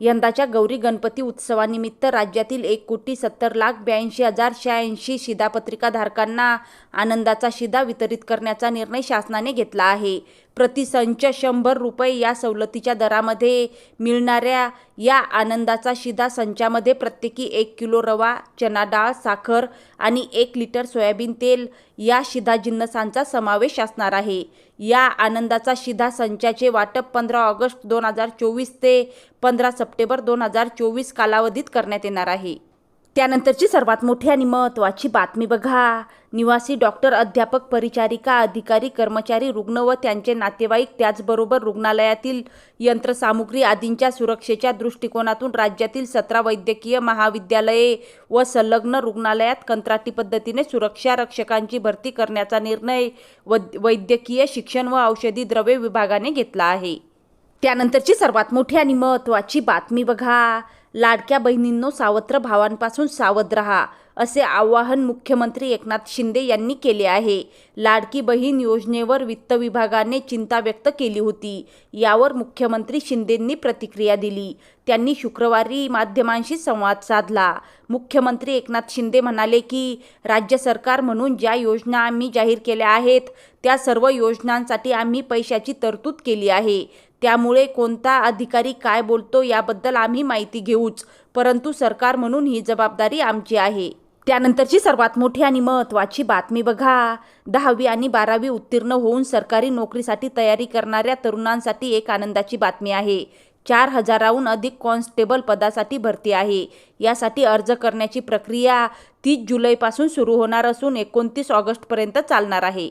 यंदाच्या गौरी गणपती उत्सवानिमित्त राज्यातील एक कोटी सत्तर लाख ब्याऐंशी हजार शहाऐंशी शिधापत्रिकाधारकांना आनंदाचा शिधा वितरित करण्याचा निर्णय शासनाने घेतला आहे. प्रतिसंच शंभर रुपये या सवलतीच्या दरामध्ये मिळणाऱ्या या आनंदाचा शिधा संचामध्ये प्रत्येकी एक किलो रवा चना डाळ साखर आणि एक लिटर सोयाबीन तेल या शिधा जिन्नसांचा समावेश असणार आहे. या आनंदाचा शिधा संचाचे वाटप पंधरा ऑगस्ट दोन हजार चोवीस ते पंधरा सप्टेंबर दोन हजार चोवीस कालावधीत करण्यात येणार आहे. त्यानंतरची सर्वात मोठी आणि महत्त्वाची बातमी बघा. निवासी डॉक्टर अध्यापक परिचारिका अधिकारी कर्मचारी रुग्ण व त्यांचे नातेवाईक त्याचबरोबर रुग्णालयातील यंत्रसामुग्री आदींच्या सुरक्षेच्या दृष्टिकोनातून राज्यातील सतरा वैद्यकीय महाविद्यालये व संलग्न रुग्णालयात कंत्राटी पद्धतीने सुरक्षा रक्षकांची भरती करण्याचा निर्णय वैद्यकीय शिक्षण व औषधी द्रव्ये विभागाने घेतला आहे. त्यानंतरची सर्वात मोठी आणि महत्त्वाची बातमी बघा. लाडक्या बहिणींनो सावत्र भावांपासून सावध रहा. असे आवाहन मुख्यमंत्री एकनाथ शिंदे यांनी केले आहे. लाडकी बहीण योजनेवर वित्त विभागाने चिंता व्यक्त केली होती. यावर मुख्यमंत्री शिंदेंनी प्रतिक्रिया दिली. त्यांनी शुक्रवारी माध्यमांशी संवाद साधला. मुख्यमंत्री एकनाथ शिंदे म्हणाले की राज्य सरकार म्हणून ज्या योजना आम्ही जाहीर केल्या आहेत त्या सर्व योजनांसाठी आम्ही पैशाची तरतूद केली आहे. त्यामुळे कोणता अधिकारी काय बोलतो याबद्दल आम्ही माहिती घेऊच परंतु सरकार म्हणून ही जबाबदारी आमची आहे. त्यानंतरची सर्वात मोठी आणि महत्त्वाची बातमी बघा. दहावी आणि बारावी उत्तीर्ण होऊन सरकारी नोकरीसाठी तयारी करणाऱ्या तरुणांसाठी एक आनंदाची बातमी आहे. चार हजाराहून अधिक कॉन्स्टेबल पदासाठी भरती आहे. यासाठी अर्ज करण्याची प्रक्रिया तीस जुलैपासून सुरू होणार असून एकोणतीस ऑगस्टपर्यंत चालणार आहे.